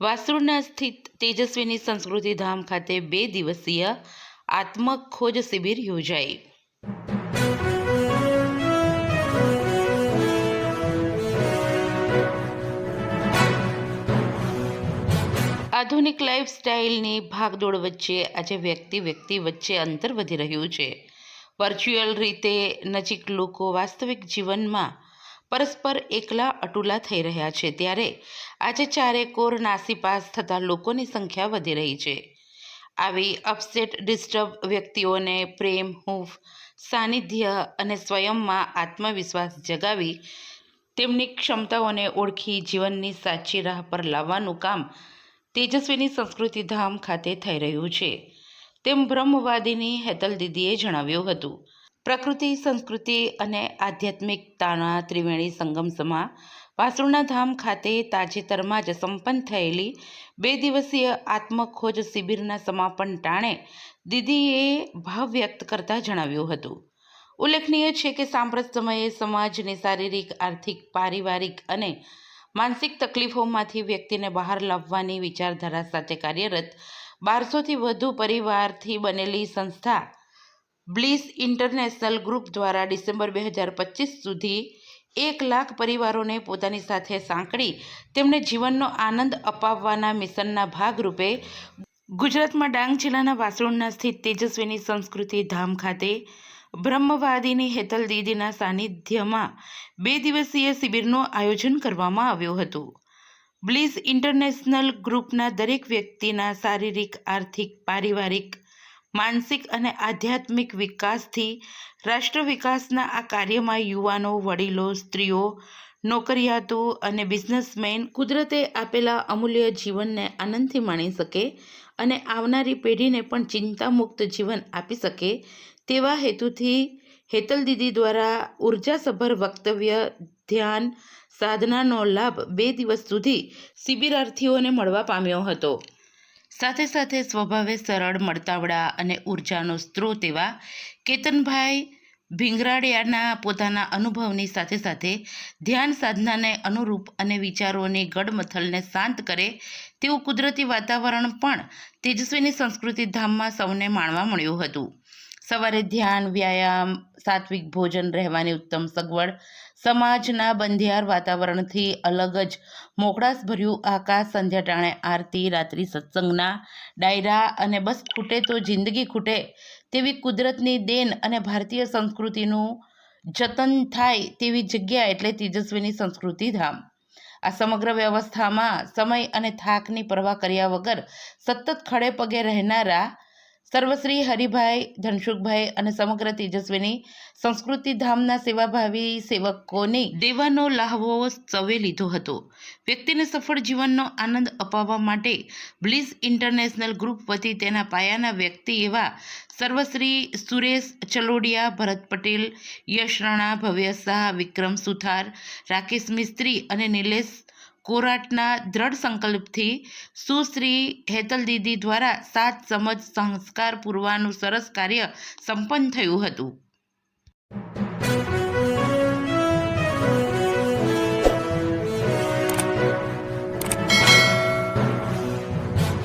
વાસુરના સ્થિત તેજસ્વીની સંસ્કૃતિ ધામ ખાતે બે દિવસીય આત્મખોજ શિબિર યોજાઈ. આધુનિક લાઈફસ્ટાઈલની ભાગદોડ વચ્ચે આજે વ્યક્તિ વ્યક્તિ વચ્ચે અંતર વધી રહ્યું છે. વર્ચ્યુઅલ રીતે નજીક લોકો વાસ્તવિક જીવનમાં પરસ્પર એકલા અટુલા થઈ રહ્યા છે ત્યારે આજે ચારે કોર નાસીપાસ થતા લોકોની સંખ્યા વધી રહી છે. આવી અપસેટ ડિસ્ટર્બ વ્યક્તિઓને પ્રેમ, હૂંફ, સાનિધ્ય અને સ્વયંમાં આત્મવિશ્વાસ જગાવી તેમની ક્ષમતાઓને ઓળખી જીવનની સાચી રાહ પર લાવવાનું કામ તેજસ્વીની સંસ્કૃતિ ધામ ખાતે થઈ રહ્યું છે. તેમ બ્રહ્મવાદીની હેતલ દીદીએ જણાવ્યું હતું. પ્રકૃતિ, સંસ્કૃતિ અને આધ્યાત્મિકતાના ત્રિવેણી સંગમસમા વાસુણા ધામ ખાતે તાજેતરમાં જ સંપન્ન થયેલી બે દિવસીય આત્મખોજ શિબિરના સમાપન ટાણે દીદીએ ભાવ વ્યક્ત કરતા જણાવ્યું હતું. ઉલ્લેખનીય છે કે સાંપ્રત સમયે સમાજની શારીરિક, આર્થિક, પારિવારિક અને માનસિક તકલીફોમાંથી વ્યક્તિને બહાર લાવવાની વિચારધારા સાથે કાર્યરત બારસોથી વધુ પરિવારથી બનેલી સંસ્થા બ્લીસ ઇન્ટરનેશનલ ગ્રુપ દ્વારા ડિસેમ્બર બે હજાર પચીસ સુધી એક લાખ પરિવારોને પોતાની સાથે સાંકળી તેમને જીવનનો આનંદ અપાવવાના મિશનના ભાગરૂપે ગુજરાતમાં ડાંગ જિલ્લાના વાસણના સ્થિત તેજસ્વીની સંસ્કૃતિ ધામ ખાતે બ્રહ્મવાદીની હેતલ દીદીના સાનિધ્યમાં બે દિવસીય શિબિરનું આયોજન કરવામાં આવ્યું હતું. બ્લીઝ ઇન્ટરનેશનલ ગ્રુપના દરેક વ્યક્તિના શારીરિક, આર્થિક, પારિવારિક માનસિક અને આધ્યાત્મિક વિકાસથી રાષ્ટ્ર વિકાસના આ કાર્યમાં યુવાનો, વડીલો, સ્ત્રીઓ, નોકરિયાતો અને બિઝનેસમેન કુદરતે આપેલા અમૂલ્ય જીવનને આનંદથી માણી શકે અને આવનારી પેઢીને પણ ચિંતામુક્ત જીવન આપી શકે તેવા હેતુથી હેતલ દીદી દ્વારા ઉર્જાસભર વક્તવ્ય, ધ્યાન, સાધનાનો લાભ બે દિવસ સુધી શિબિરાર્થીઓને મળવા પામ્યો હતો. સાથે સાથે સ્વભાવે સરળ મળતાવડા અને ઉર્જાનો સ્ત્રોત એવા કેતનભાઈ ભીંગરાડિયાના પોતાના અનુભવની સાથે સાથે ધ્યાન સાધનાને અનુરૂપ અને વિચારોની ગડમથલને શાંત કરે તેવું કુદરતી વાતાવરણ પણ તેજસ્વીની સંસ્કૃતિ ધામમાં સૌને માણવા મળ્યું હતું. સવારે ધ્યાન, વ્યાયામ, સાત્વિક ભોજન રહેવાની ઉત્તમ સગવડ, સમાજના બંધિયાર વાતાવરણથી અલગ જ મોકળાશભર્યું આકાશ, સંધ્યા ટાણે આરતી, રાત્રિ સત્સંગના ડાયરા અને બસ ખૂટે તો જિંદગી ખૂટે તેવી કુદરતની દેન અને ભારતીય સંસ્કૃતિનું જતન થાય તેવી જગ્યા એટલે તેજસ્વીની સંસ્કૃતિ ધામ. આ સમગ્ર વ્યવસ્થામાં સમય અને થાકની પરવા કર્યા વગર સતત ખડે પગે રહેનારા સર્વશ્રી હરિભાઈ ધનસુખભાઈ અને સમગ્ર તેજસ્વીની સંસ્કૃતિ ધામના સેવાભાવી સેવકોને દેવાનો લહાવો સૌએ લીધો હતો. વ્યક્તિને સફળ જીવનનો આનંદ અપાવવા માટે બ્લીસ ઇન્ટરનેશનલ ગ્રુપ વતી તેના પાયાના વ્યક્તિ એવા સર્વશ્રી સુરેશ ચલોડિયા, ભરત પટેલ યશ રાણા ભવ્ય શાહ, વિક્રમ સુથાર, રાકેશ મિસ્ત્રી અને નિલેશ કોરાટના દ્રઢ સંકલ્પથી સુશ્રી હેતલ દીદી દ્વારા સાત સમજ સંસ્કાર પૂરવાનું સરસ કાર્ય સંપન્ન થયું હતું.